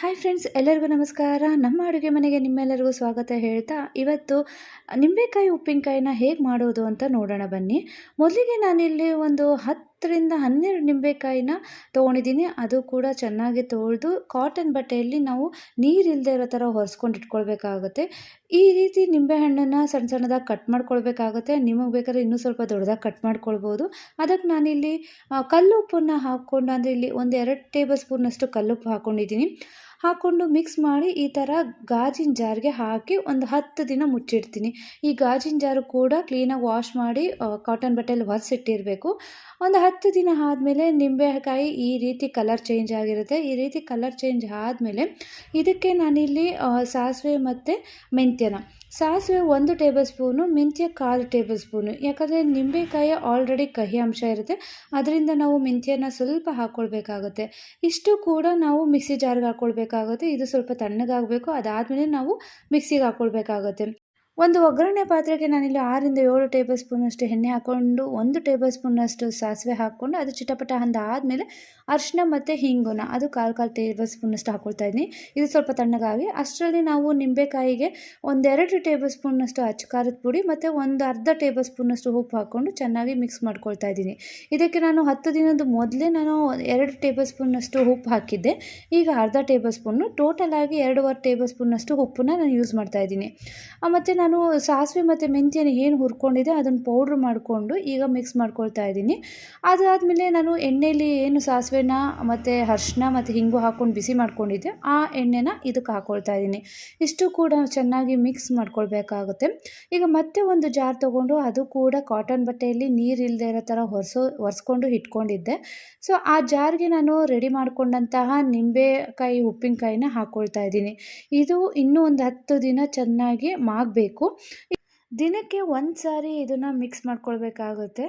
Hi friends, ಎಲ್ಲರಿಗೂ ನಮಸ್ಕಾರ. ನಮ್ಮ ಅಡುಗೆ ಮನೆಗೆ ನಿಮ್ಮೆಲ್ಲರಿಗೂ ಸ್ವಾಗತ ಹೇಳ್ತಾ, ಇವತ್ತು ನಿಂಬೆಕಾಯಿ ಉಪ್ಪಿನಕಾಯಿನ ಹೇಗೆ ಮಾಡೋದು ಅಂತ ನೋಡೋಣ ಬನ್ನಿ. ಮೊದಲಿಗೆ ನಾನಿಲ್ಲಿ ಒಂದು ಹತ್ತರಿಂದ ಹನ್ನೆರಡು ನಿಂಬೆಕಾಯಿನ ತೊಗೊಂಡಿದ್ದೀನಿ. ಅದು ಕೂಡ ಚೆನ್ನಾಗಿ ತೊಳೆದು ಕಾಟನ್ ಬಟ್ಟೆಯಲ್ಲಿ ನಾವು ನೀರಿಲ್ಲದೆ ಇರೋ ಥರ ಹೊರಿಸ್ಕೊಂಡು ಇಟ್ಕೊಳ್ಬೇಕಾಗುತ್ತೆ. ಈ ರೀತಿ ನಿಂಬೆಹಣ್ಣನ್ನು ಸಣ್ಣ ಸಣ್ಣದಾಗಿ ಕಟ್ ಮಾಡ್ಕೊಳ್ಬೇಕಾಗುತ್ತೆ. ನಿಮಗೆ ಬೇಕಾದ್ರೆ ಇನ್ನೂ ಸ್ವಲ್ಪ ದೊಡ್ಡದಾಗಿ ಕಟ್ ಮಾಡ್ಕೊಳ್ಬೋದು. ಅದಕ್ಕೆ ನಾನಿಲ್ಲಿ ಕಲ್ಲುಪ್ಪನ್ನು ಹಾಕ್ಕೊಂಡು, ಅಂದರೆ ಇಲ್ಲಿ ಒಂದು ಎರಡು ಟೇಬಲ್ ಸ್ಪೂನಷ್ಟು ಕಲ್ಲುಪ್ಪು ಹಾಕ್ಕೊಂಡಿದ್ದೀನಿ ಹಾಕ್ಕೊಂಡು ಮಿಕ್ಸ್ ಮಾಡಿ ಈ ಥರ ಗಾಜಿನ ಜಾರ್ಗೆ ಹಾಕಿ ಒಂದು ಹತ್ತು ದಿನ ಮುಚ್ಚಿಡ್ತೀನಿ. ಈ ಗಾಜಿನ ಜಾರು ಕೂಡ ಕ್ಲೀನಾಗಿ ವಾಶ್ ಮಾಡಿ ಕಾಟನ್ ಬಟ್ಟೆಯಲ್ಲಿ ಒರೆಸಿಟ್ಟಿರಬೇಕು. ಒಂದು ಹತ್ತು ದಿನ ಆದಮೇಲೆ ನಿಂಬೆಕಾಯಿ ಈ ರೀತಿ ಕಲರ್ ಚೇಂಜ್ ಆಗಿರುತ್ತೆ. ಈ ರೀತಿ ಕಲರ್ ಚೇಂಜ್ ಆದಮೇಲೆ ಇದಕ್ಕೆ ನಾನಿಲ್ಲಿ ಸಾಸಿವೆ ಮತ್ತು ಮೆಂತ್ಯನ. ಸಾಸಿವೆ ಒಂದು ಟೇಬಲ್ ಸ್ಪೂನು ಮೆಂತ್ಯ ಕಾಲು ಟೇಬಲ್ ಸ್ಪೂನು ಯಾಕಂದರೆ ನಿಂಬೆಕಾಯಿ ಆಲ್ರೆಡಿ ಕಹಿ ಅಂಶ ಇರುತ್ತೆ. ಅದರಿಂದ ನಾವು ಮೆಂತ್ಯನ ಸ್ವಲ್ಪ ಹಾಕ್ಕೊಳ್ಬೇಕಾಗುತ್ತೆ ಇಷ್ಟು ಕೂಡ ನಾವು ಮಿಕ್ಸಿ ಜಾರ್ಗೆ ಹಾಕ್ಕೊಳ್ಬೇಕಾಗುತ್ತೆ. ಇದು ಸ್ವಲ್ಪ ತಣ್ಣಗಾಗಬೇಕು. ಅದಾದಮೇಲೆ ನಾವು ಮಿಕ್ಸಿಗೆ ಹಾಕ್ಕೊಳ್ಬೇಕಾಗುತ್ತೆ. ಒಂದು ಒಗ್ಗರಣೆ ಪಾತ್ರೆಗೆ ನಾನಿಲ್ಲಿ ಆರಿಂದ ಏಳು ಟೇಬಲ್ ಸ್ಪೂನಷ್ಟು ಎಣ್ಣೆ ಹಾಕ್ಕೊಂಡು, ಒಂದು ಟೇಬಲ್ ಸ್ಪೂನಷ್ಟು ಸಾಸಿವೆ ಹಾಕ್ಕೊಂಡು, ಅದು ಚಿಟಪಟ ಹಂದ ಆದಮೇಲೆ ಅರಿಶಿನ ಮತ್ತು ಹಿಂಗುನ, ಅದು ಕಾಲು ಕಾಲು ಟೇಬಲ್ ಸ್ಪೂನಷ್ಟು ಹಾಕ್ಕೊಳ್ತಾ ಇದ್ದೀನಿ. ಇದು ಸ್ವಲ್ಪ ತಣ್ಣಗಾಗಿ, ಅಷ್ಟರಲ್ಲಿ ನಾವು ನಿಂಬೆಕಾಯಿಗೆ ಒಂದೆರಡು ಟೇಬಲ್ ಸ್ಪೂನಷ್ಟು ಅಚ್ಚಕಾರದ ಪುಡಿ ಮತ್ತು ಒಂದು ಅರ್ಧ ಟೇಬಲ್ ಸ್ಪೂನಷ್ಟು ಉಪ್ಪು ಹಾಕ್ಕೊಂಡು ಚೆನ್ನಾಗಿ ಮಿಕ್ಸ್ ಮಾಡ್ಕೊಳ್ತಾ ಇದ್ದೀನಿ. ಇದಕ್ಕೆ ನಾನು ಹತ್ತು ದಿನದ ಮೊದಲೇ ನಾನು ಎರಡು ಟೇಬಲ್ ಸ್ಪೂನಷ್ಟು ಉಪ್ಪು ಹಾಕಿದ್ದೆ. ಈಗ ಅರ್ಧ ಟೇಬಲ್ ಸ್ಪೂನು, ಟೋಟಲ್ ಆಗಿ ಎರಡೂವರೆ ಟೇಬಲ್ ಸ್ಪೂನಷ್ಟು ಉಪ್ಪನ್ನ ನಾನು ಯೂಸ್ ಮಾಡ್ತಾ ಇದ್ದೀನಿ. ಮತ್ತು ನಾನು ಸಾಸಿವೆ ಮತ್ತು ಮೆಂತ್ಯನ ಏನು ಹುರ್ಕೊಂಡಿದ್ದೆ ಅದನ್ನು ಪೌಡ್ರ್ ಮಾಡಿಕೊಂಡು ಈಗ ಮಿಕ್ಸ್ ಮಾಡ್ಕೊಳ್ತಾ ಇದ್ದೀನಿ. ಅದಾದಮೇಲೆ ನಾನು ಎಣ್ಣೆಯಲ್ಲಿ ಏನು ಸಾಸಿವೆನ ಮತ್ತು ಅರ್ಶಿನ ಮತ್ತು ಹಿಂಗು ಹಾಕ್ಕೊಂಡು ಬಿಸಿ ಮಾಡ್ಕೊಂಡಿದ್ದೆ, ಆ ಎಣ್ಣೆನ ಇದಕ್ಕೆ ಹಾಕ್ಕೊಳ್ತಾ ಇದ್ದೀನಿ. ಇಷ್ಟು ಕೂಡ ಚೆನ್ನಾಗಿ ಮಿಕ್ಸ್ ಮಾಡ್ಕೊಳ್ಬೇಕಾಗುತ್ತೆ. ಈಗ ಮತ್ತೆ ಒಂದು ಜಾರ್ ತೊಗೊಂಡು ಅದು ಕೂಡ ಕಾಟನ್ ಬಟ್ಟೆಯಲ್ಲಿ ನೀರು ಇಲ್ಲದೆ ಇರೋ ಥರ ಹೊರಸೋ ಒರೆಸ್ಕೊಂಡು ಇಟ್ಕೊಂಡಿದ್ದೆ. ಸೊ ಆ ಜಾರ್ಗೆ ನಾನು ರೆಡಿ ಮಾಡಿಕೊಂಡಂತಹ ನಿಂಬೆಕಾಯಿ, ಉಪ್ಪಿನಕಾಯಿನ ಹಾಕ್ಕೊಳ್ತಾ ಇದ್ದೀನಿ. ಇದು ಇನ್ನೂ ಒಂದು ಹತ್ತು ದಿನ ಚೆನ್ನಾಗಿ ಮಾಗಬೇಕು. ದಿನಕ್ಕೆ ಒಂದು ಸಾರಿ ಇದನ್ನು ಮಿಕ್ಸ್ ಮಾಡ್ಕೊಳ್ಬೇಕಾಗುತ್ತೆ.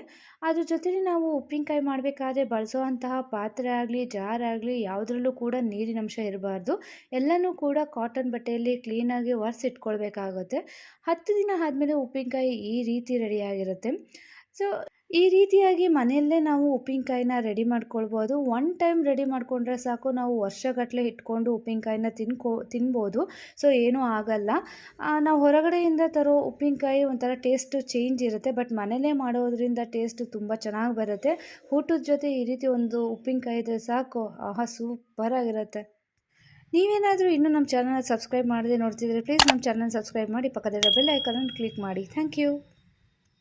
ಅದ್ರ ಜೊತೆಲಿ ನಾವು ಉಪ್ಪಿನಕಾಯಿ ಮಾಡಬೇಕಾದ್ರೆ ಬಳಸೋವಂತಹ ಪಾತ್ರೆ ಆಗಲಿ ಜಾರ್ ಆಗಲಿ ಯಾವುದ್ರಲ್ಲೂ ಕೂಡ ನೀರಿನ ಅಂಶ ಇರಬಾರ್ದು. ಎಲ್ಲನೂ ಕೂಡ ಕಾಟನ್ ಬಟ್ಟೆಯಲ್ಲಿ ಕ್ಲೀನಾಗಿ ಒರೆಸಿಟ್ಕೊಳ್ಬೇಕಾಗುತ್ತೆ ಹತ್ತು ದಿನ ಆದಮೇಲೆ ಉಪ್ಪಿನಕಾಯಿ ಈ ರೀತಿ ರೆಡಿಯಾಗಿರುತ್ತೆ ಸೊ ಈ ರೀತಿಯಾಗಿ ಮನೆಯಲ್ಲೇ ನಾವು ಉಪ್ಪಿನಕಾಯಿನ ರೆಡಿ ಮಾಡ್ಕೊಳ್ಬೋದು. ಒನ್ ಟೈಮ್ ರೆಡಿ ಮಾಡಿಕೊಂಡ್ರೆ ಸಾಕು. ನಾವು ವರ್ಷಗಟ್ಟಲೆ ಇಟ್ಕೊಂಡು ಉಪ್ಪಿನಕಾಯಿನ ತಿನ್ಕೋ, ತಿನ್ಬೋದು. ಸೊ ಏನೂ ಆಗಲ್ಲ. ನಾವು ಹೊರಗಡೆಯಿಂದ ತರೋ ಉಪ್ಪಿನಕಾಯಿ ಒಂಥರ ಟೇಸ್ಟು ಚೇಂಜ್ ಇರುತ್ತೆ. ಬಟ್ ಮನೆಯಲ್ಲೇ ಮಾಡೋದ್ರಿಂದ ಟೇಸ್ಟು ತುಂಬ ಚೆನ್ನಾಗಿ ಬರುತ್ತೆ. ಊಟದ ಜೊತೆ ಈ ರೀತಿ ಒಂದು ಉಪ್ಪಿನಕಾಯಿ ಇದ್ರೆ ಸಾಕು. ಆಹಾ ಸೂಪರ್ ಆಗಿರುತ್ತೆ. ನೀವೇನಾದರೂ ಇನ್ನೂ ನಮ್ಮ ಚಾನಲ್ ಸಬ್ಸ್ಕ್ರೈಬ್ ಮಾಡದೆ ನೋಡ್ತಿದ್ರೆ ಪ್ಲೀಸ್ ನಮ್ಮ ಚಾನಲ್ ಸಬ್ಸ್ಕ್ರೈಬ್ ಮಾಡಿ. ಪಕ್ಕದಲ್ಲಿ ಬೆಲ್ ಐಕನನ್ನು ಕ್ಲಿಕ್ ಮಾಡಿ. Thank you